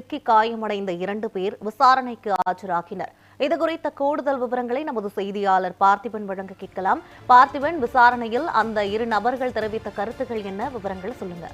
சிக்கி காயமடைந்த இரண்டு பேர் விசாரணைக்கு ஆஜராகினர். இதுகுறித்த கூடுதல் விவரங்களை நமது செய்தியாளர் பார்த்திபன் வழங்க கேட்கலாம். பார்த்திபன் விசாரணையில் அந்த இரு நபர்கள் தெரிவித்த கருத்துக்கள் என்ன? விவரங்கள் சொல்லுங்க.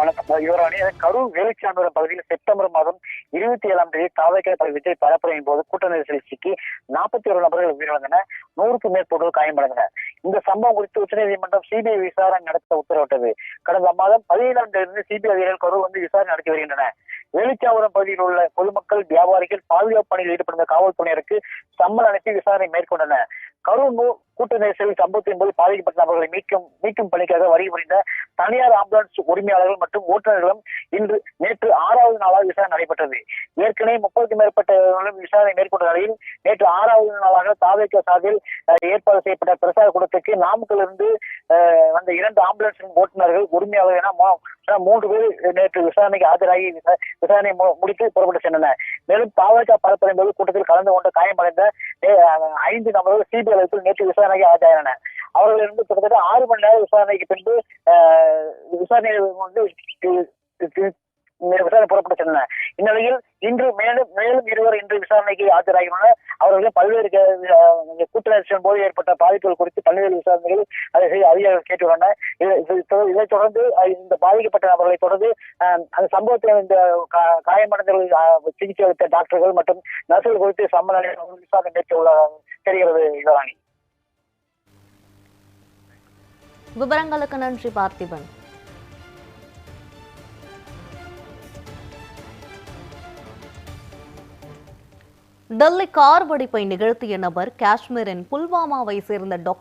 வணக்கம். யுவராணி கரூர் வேலுச்சாண்டூரம் பகுதியில் செப்டம்பர் மாதம் இருபத்தி ஏழாம் தேதி தாவக பகுதி விஜய் பரப்புரையின் போது கூட்ட நெரிசலில் சிக்கி நாற்பத்தி ஒரு நபர்கள் உயிரிழந்தனர். நூறுக்கும் மேற்பட்டோர் காயமடைந்தனர். இந்த சம்பவம் குறித்து உச்சநீதிமன்றம் சிபிஐ விசாரணை நடத்த உத்தரவிட்டது. கடந்த மாதம் பதினேழாம் தேதி சிபிஐ அதிகாரிகள் கரூர் வந்து விசாரணை நடத்தி வருகின்றனர். வெளிச்சாவரம் பகுதியில் உள்ள பொதுமக்கள் வியாபாரிகள் பாதுகாப்பு பணியில் ஈடுபட்டிருந்த காவல்துறையினருக்கு சம்மன் அனுப்பி விசாரணை மேற்கொண்டனர். கரூர் கூட்ட நெரிசல் சம்பவத்தின் போது பாதிக்கப்பட்ட நபர்களை மீட்கும் மீட்கும் பணிக்காக வருகை புரிந்த தனியார் ஆம்புலன்ஸ் உரிமையாளர்கள் மற்றும் ஓட்டுநர்களும் இன்று நேற்று ஆறாவது நாளாக விசாரணை நடைபெற்றது. ஏற்கனவே முப்பதுக்கும் மேற்பட்டவர்களும் விசாரணை மேற்கொண்ட நிலையில் நேற்று ஆறாவது நாளாக தாவேக்க சார்பில் ஏற்பாடு செய்யப்பட்ட பிரசார கூட்டத்துக்கு நாமக்கல் இருந்து வந்த இரண்டு ஆம்புலன்ஸ் ஓட்டுநர்கள் உரிமையாளர்கள் என மூன்று பேர் நேற்று விசாரணைக்கு ஆஜராகி விசாரணை முடித்து புறப்பட்டு சென்றனர். மேலும் தாவேக்க பரப்புரை போது கூட்டத்தில் கலந்து கொண்டு காயமடைந்த ஐந்து நபர்கள் சிபிஐ நேற்று விசாரணை விசாரணைக்கு ஆஜராகினர் அவர்களிருந்து கிட்டத்தட்ட ஆறு மணி நேரம் விசாரணைக்கு பின்பு விசாரணை வந்து விசாரணை புறப்பட்டு சென்றன இந்நிலையில் இன்று மேலும் மேலும் இருவர் இன்று விசாரணைக்கு ஆஜராகியுள்ளனர். அவர்கள் பல்வேறு க- கூட்ட நெரிசலின் போது ஏற்பட்ட பாதிப்புகள் குறித்து பல்வேறு விசாரணைகள் அதை செய்ய அதிகாரிகள் கேட்டுள்ளனர். இதை- இதைத் தொடர்ந்து இந்த பாதிக்கப்பட்ட நபர்களை தொடர்ந்து அஹ், அந்த சம்பவத்தில் இந்த காயமடைந்தவர்கள் சிகிச்சை அளித்த டாக்டர்கள் மற்றும் நர்சுகள் குறித்து சம்மன் விசாரணை மேற்கொள்ள தெரிகிறது யுவராணி விவரங்களுக்கு நன்றி பார்த்திபன். டெல்லி கார் வெடிப்பை நிகழ்த்திய நபர் காஷ்மீரின் புல்வாமாவை சேர்ந்த டாக்டர்